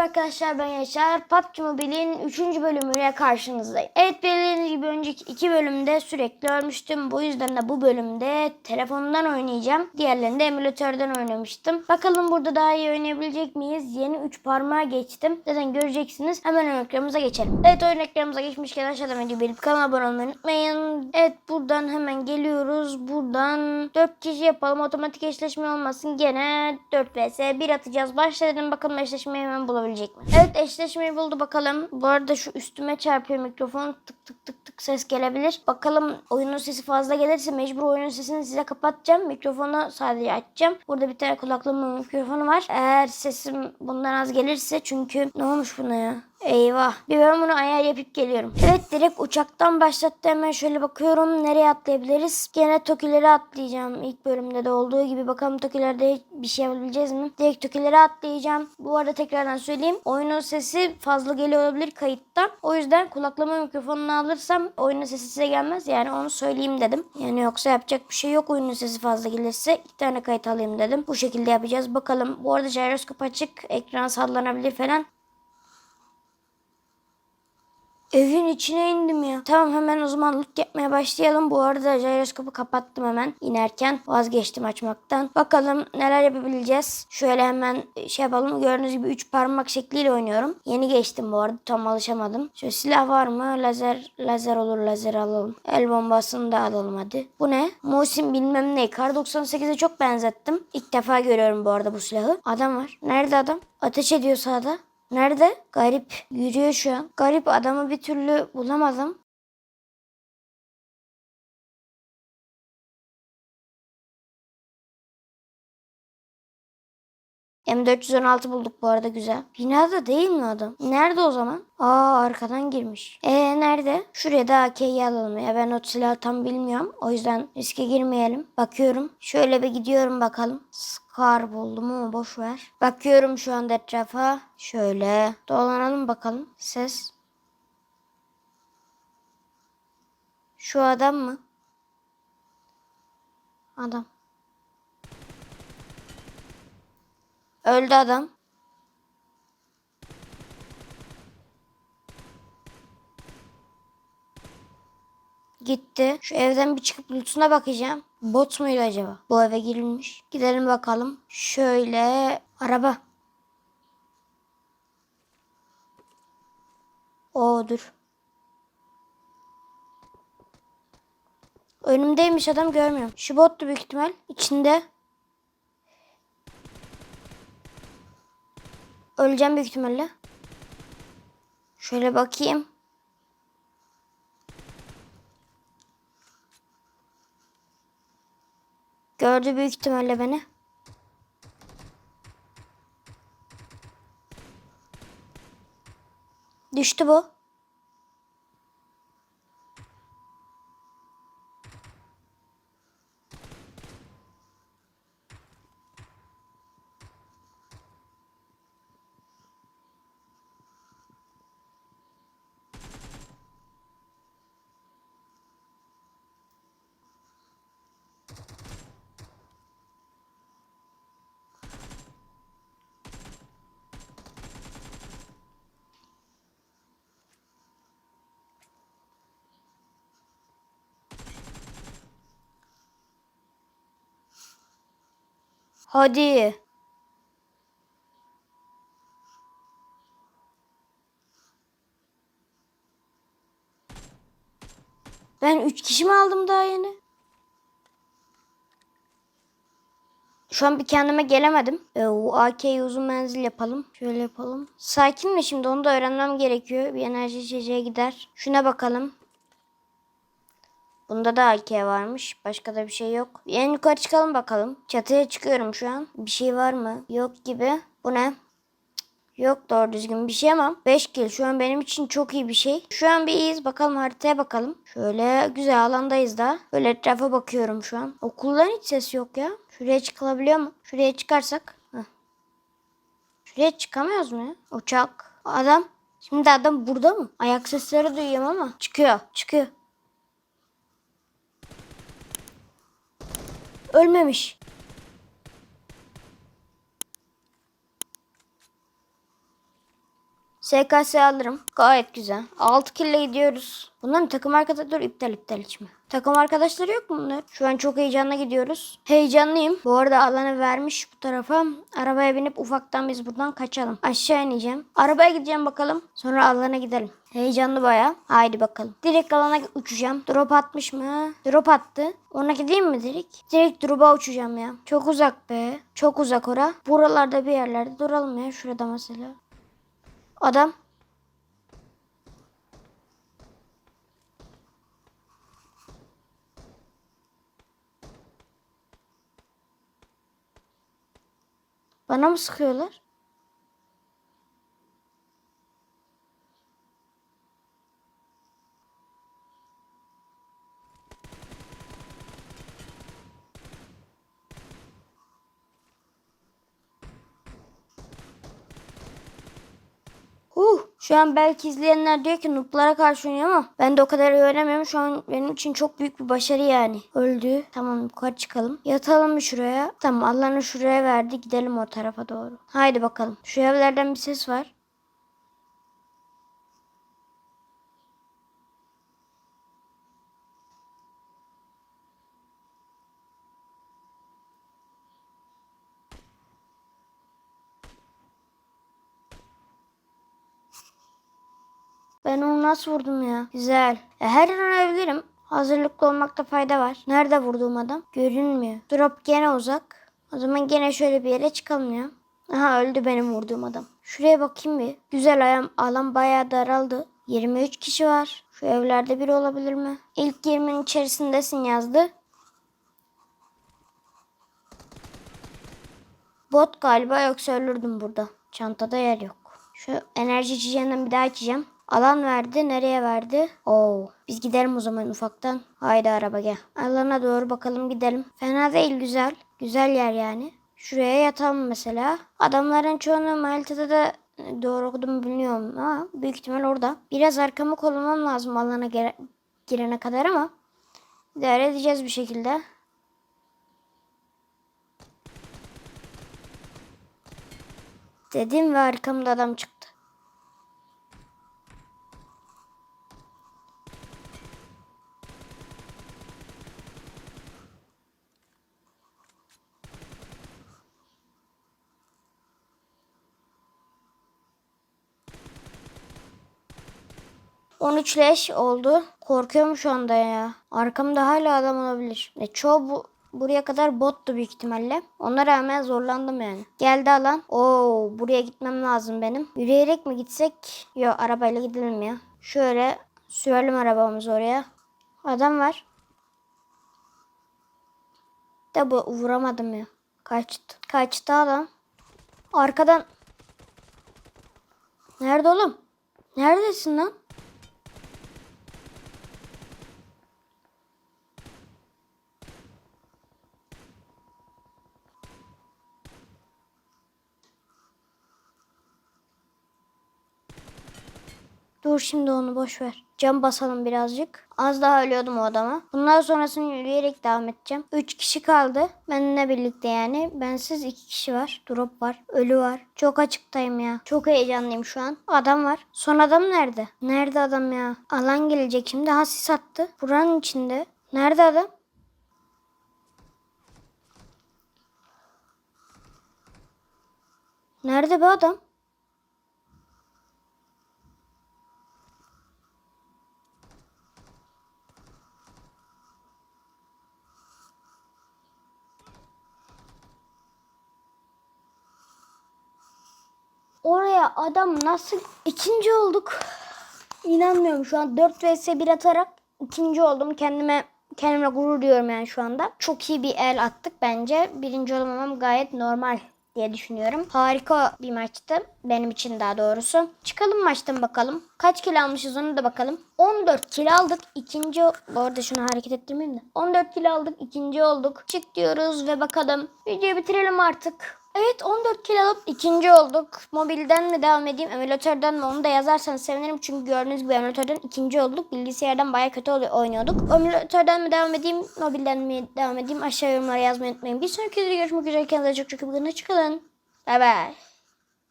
Merhaba arkadaşlar ben Yaşar. PUBG Mobile'in 3. bölümüyle karşınızdayım. Evet bildiğiniz gibi önceki 2 bölümde sürekli ölmüştüm. Bu yüzden de bu bölümde telefondan oynayacağım. Diğerlerinde emülatörden oynamıştım. Bakalım burada daha iyi oynayabilecek miyiz? Yeni 3 parmağa geçtim. Zaten göreceksiniz. Hemen oyun ekranımıza geçelim. Evet oyun ekranımıza geçmişken aşağıdan videoyu beğenip kanala abone olmayı unutmayın. Evet buradan hemen geliyoruz. Buradan 4 kişi yapalım. Otomatik eşleşme olmasın. Gene 4 vs 1 atacağız. Başlayalım bakalım eşleşmeyi hemen bulabilecek mi? Evet eşleşmeyi buldu bakalım. Bu arada şu üstüme çarpıyor mikrofon. Tık tık tık tık ses gelebilir. Bakalım oyunun sesi fazla gelirse mecbur oyunun sesini size kapatacağım. Mikrofonu sadece açacağım. Burada bir tane kulaklığımın mikrofonu var. Eğer sesim bundan az gelirse çünkü ne olmuş buna ya? Eyvah. Bir ben bunu ayar yapıp geliyorum. Evet direkt uçaktan başlattı. Hemen şöyle bakıyorum. Nereye atlayabiliriz? Gene Toki'leri atlayacağım. İlk bölümde de olduğu gibi. Bakalım Toki'lerde bir şey yapabileceğiz mi? Direkt Toki'leri atlayacağım. Bu arada tekrardan söyleyeyim. Oyunun sesi fazla geliyor olabilir kayıttan. O yüzden kulaklığımı mikrofonunu alırsam oyunun sesi size gelmez. Yani onu söyleyeyim dedim. Yani yoksa yapacak bir şey yok. Oyunun sesi fazla gelirse iki tane kayıt alayım dedim. Bu şekilde yapacağız. Bakalım. Bu arada gyroskop açık. Ekran sallanabilir falan. Evin içine indim ya. Tamam hemen o zaman loot yapmaya başlayalım. Bu arada gyroskopu kapattım hemen inerken. Vazgeçtim açmaktan. Bakalım neler yapabileceğiz. Şöyle hemen şey yapalım. Gördüğünüz gibi 3 parmak şekliyle oynuyorum. Yeni geçtim bu arada. Tam alışamadım. Şöyle silah var mı? Lazer lazer olur lazer alalım. El bombasını da alalım hadi. Bu ne? Musim bilmem ne. Kar 98'e çok benzettim. İlk defa görüyorum bu arada bu silahı. Adam var. Nerede adam? Ateş ediyor sağda. Nerede? Garip. Yürüyor şu an. Garip adamı bir türlü bulamadım. M416 bulduk bu arada güzel. Binada değil mi adam? Nerede o zaman? Aa arkadan girmiş. E nerede? Şuraya da AK'yi alalım ya. Ben o silahı tam bilmiyorum. O yüzden riske girmeyelim. Bakıyorum. Şöyle bir gidiyorum bakalım. Scar buldum ama boş ver. Bakıyorum şu anda etrafa. Şöyle dolanalım bakalım. Ses. Şu adam mı? Adam. Öldü adam. Gitti. Şu evden bir çıkıp lootuna bakacağım. Bot muydu acaba? Bu eve girilmiş. Gidelim bakalım. Şöyle araba. O dur. Önümdeymiş adam görmüyorum. Şu bottu büyük ihtimal. İçinde. Öleceğim büyük ihtimalle. Şöyle bakayım. Gördü büyük ihtimalle beni. Düştü bu. Hadi. Ben 3 kişi mi aldım daha yeni? Şu an bir kendime gelemedim. Ee, o AK'yi uzun menzil yapalım. Şöyle yapalım. Sakin mi şimdi onu da öğrenmem gerekiyor. Bir enerji içeceğe gider. Şuna bakalım. Bunda da AK varmış. Başka da bir şey yok. En yukarı çıkalım bakalım. Çatıya çıkıyorum şu an. Bir şey var mı? Yok gibi. Bu ne? Yok doğru düzgün bir şey ama 5 kill şu an benim için çok iyi bir şey. Şu an bir iyiyiz. Bakalım haritaya bakalım. Şöyle güzel alandayız da. Böyle etrafa bakıyorum şu an. Okuldan hiç ses yok ya. Şuraya çıkılabiliyor mu? Şuraya çıkarsak. Heh. Şuraya çıkamıyoruz mu ya? Uçak. Adam. Şimdi adam burada mı? Ayak sesleri duyuyorum ama. Çıkıyor. Çıkıyor. Ölmemiş. SKS alırım. Gayet güzel. 6 kille gidiyoruz. Bunların takım arkadaşları dur iptal iptal içme. Takım arkadaşları yok mu bunlar? Şu an çok heyecanla gidiyoruz. Heyecanlıyım. Bu arada alanı vermiş bu tarafa. Arabaya binip ufaktan biz buradan kaçalım. Aşağı ineceğim. Arabaya gideceğim bakalım. Sonra alana gidelim. Heyecanlı baya. Haydi bakalım. Direkt alana uçacağım. Drop atmış mı? Drop attı. Ona gideyim mi direkt? Direkt drop'a uçacağım ya. Çok uzak be. Çok uzak ora. Buralarda bir yerlerde duralım ya. Şurada mesela. Adam. Bana mı sıkıyorlar? Şu an belki izleyenler diyor ki noob'lara karşı oynuyor ama ben de o kadar iyi oynamıyorum. Şu an benim için çok büyük bir başarı yani. Öldü. Tamam yukarı çıkalım. Yatalım mı şuraya? Tamam Allah'ını şuraya verdi. Gidelim o tarafa doğru. Haydi bakalım. Şu evlerden bir ses var. Ben onu nasıl vurdum ya? Güzel. E, her an ölebilirim. Hazırlıklı olmakta fayda var. Nerede vurduğum adam? Görünmüyor. Drop gene uzak. O zaman gene şöyle bir yere çıkalım ya. Aha öldü benim vurduğum adam. Şuraya bakayım bir. Güzel ayağım alan bayağı daraldı. 23 kişi var. Şu evlerde biri olabilir mi? İlk 20'nin içerisindesin yazdı. Bot galiba yoksa ölürdüm burada. Çantada yer yok. Şu enerji içeceğinden bir daha içeceğim. Alan verdi. Nereye verdi? Oo. Biz gidelim o zaman ufaktan. Haydi araba gel. Alana doğru bakalım gidelim. Fena değil güzel. Güzel yer yani. Şuraya yatalım mesela. Adamların çoğunu Malta'da da doğru okudum bilmiyorum ama büyük ihtimal orada. Biraz arkamı kollamam lazım alana gire- girene kadar ama idare edeceğiz bir şekilde. Dedim ve arkamda adam çıktı. ...13 leş oldu. Korkuyorum şu anda ya. Arkamda hala adam olabilir. E, çoğu bu, buraya kadar bottu büyük ihtimalle. Ona rağmen zorlandım yani. Geldi alan. Oo buraya gitmem lazım benim. Yürüyerek mi gitsek? Yok arabayla gidelim ya. Şöyle sürelim arabamızı oraya. Adam var. De bu vuramadım ya. Kaçtı. Kaçtı adam. Arkadan. Nerede oğlum? Neredesin lan? Dur şimdi onu boş ver. Cam basalım birazcık. Az daha ölüyordum o adama. Bundan sonrasını yürüyerek devam edeceğim. 3 kişi kaldı. Benimle birlikte yani. Bensiz 2 kişi var. Drop var. Ölü var. Çok açıktayım ya. Çok heyecanlıyım şu an. Adam var. Son adam nerede? Nerede adam ya? Alan gelecek şimdi. Ha attı. Buranın içinde. Nerede adam? Nerede be adam? Oraya adam nasıl ikinci olduk? İnanmıyorum şu an 4 vs 1 atarak ikinci oldum. Kendime kendimle gurur duyuyorum yani şu anda. Çok iyi bir el attık bence. Birinci olamamam gayet normal diye düşünüyorum. Harika bir maçtı. Benim için daha doğrusu. Çıkalım maçtan bakalım. Kaç kilo almışız onu da bakalım. 14 kilo aldık. İkinci bu arada şunu hareket ettirmeyeyim de. 14 kilo aldık. ikinci olduk. Çık diyoruz ve bakalım. Videoyu bitirelim artık. Evet 14 kilo alıp ikinci olduk. Mobilden mi devam edeyim, emülatörden mi onu da yazarsanız sevinirim. Çünkü gördüğünüz gibi emülatörden ikinci olduk. Bilgisayardan baya kötü oluyor, oynuyorduk. Emülatörden mi devam edeyim, mobilden mi devam edeyim aşağı yorumlara yazmayı unutmayın. Bir sonraki videoda görüşmek üzere. Kendinize çok çok iyi bakın. Hoşçakalın. Bay bay.